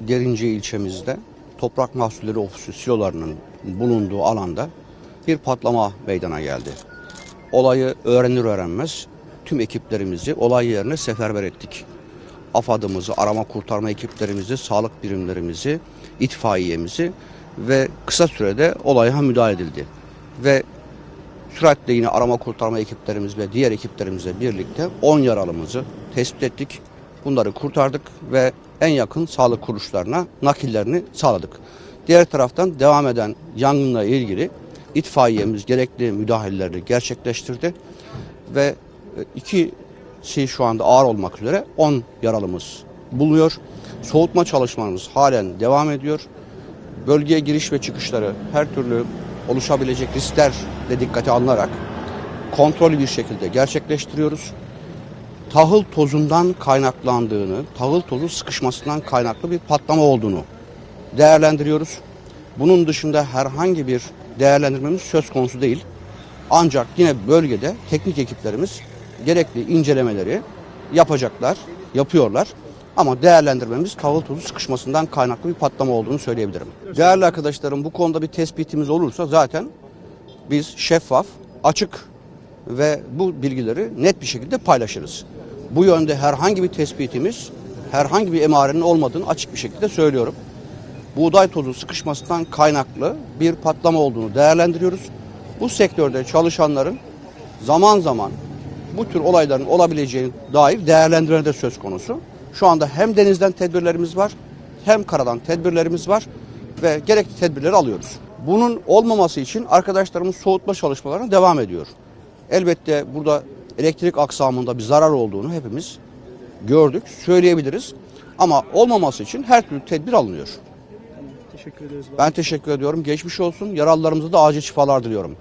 Derince ilçemizde Toprak Mahsulleri Ofisi silolarının bulunduğu alanda bir patlama meydana geldi. Olayı öğrenir öğrenmez tüm ekiplerimizi olay yerine seferber ettik. AFAD'ımızı, arama kurtarma ekiplerimizi, sağlık birimlerimizi, itfaiyemizi ve kısa sürede olaya müdahale edildi. Ve süratle yine arama kurtarma ekiplerimiz ve diğer ekiplerimizle birlikte 10 yaralımızı tespit ettik. Bunları kurtardık ve en yakın sağlık kuruluşlarına nakillerini sağladık. Diğer taraftan devam eden yangınla ilgili itfaiyemiz gerekli müdahaleleri gerçekleştirdi ve e, ikisi şu anda ağır olmak üzere 10 yaralımız bulunuyor. Soğutma çalışmalarımız halen devam ediyor. Bölgeye giriş ve çıkışları her türlü oluşabilecek riskler de dikkate alınarak kontrollü bir şekilde gerçekleştiriyoruz. Tahıl tozundan kaynaklandığını, tahıl tozu sıkışmasından kaynaklı bir patlama olduğunu değerlendiriyoruz. Bunun dışında herhangi bir değerlendirmemiz söz konusu değil. Ancak yine bölgede teknik ekiplerimiz gerekli incelemeleri yapacaklar, yapıyorlar. Ama değerlendirmemiz tahıl tozu sıkışmasından kaynaklı bir patlama olduğunu söyleyebilirim. Değerli arkadaşlarım bu konuda bir tespitimiz olursa zaten biz şeffaf, açık ve bu bilgileri net bir şekilde paylaşırız. Bu yönde herhangi bir tespitimiz, herhangi bir emarenin olmadığını açık bir şekilde söylüyorum. Buğday tozu sıkışmasından kaynaklı bir patlama olduğunu değerlendiriyoruz. Bu sektörde çalışanların zaman zaman bu tür olayların olabileceğine dair değerlendirme de söz konusu. Şu anda hem denizden tedbirlerimiz var hem karadan tedbirlerimiz var ve gerekli tedbirleri alıyoruz. Bunun olmaması için arkadaşlarımız soğutma çalışmalarına devam ediyor. Elbette burada elektrik aksamında bir zarar olduğunu hepimiz gördük, söyleyebiliriz. Ama olmaması için her türlü tedbir alınıyor. Teşekkür ederiz. Ben teşekkür ediyorum. Geçmiş olsun. Yaralılarımıza da acil şifalar diliyorum.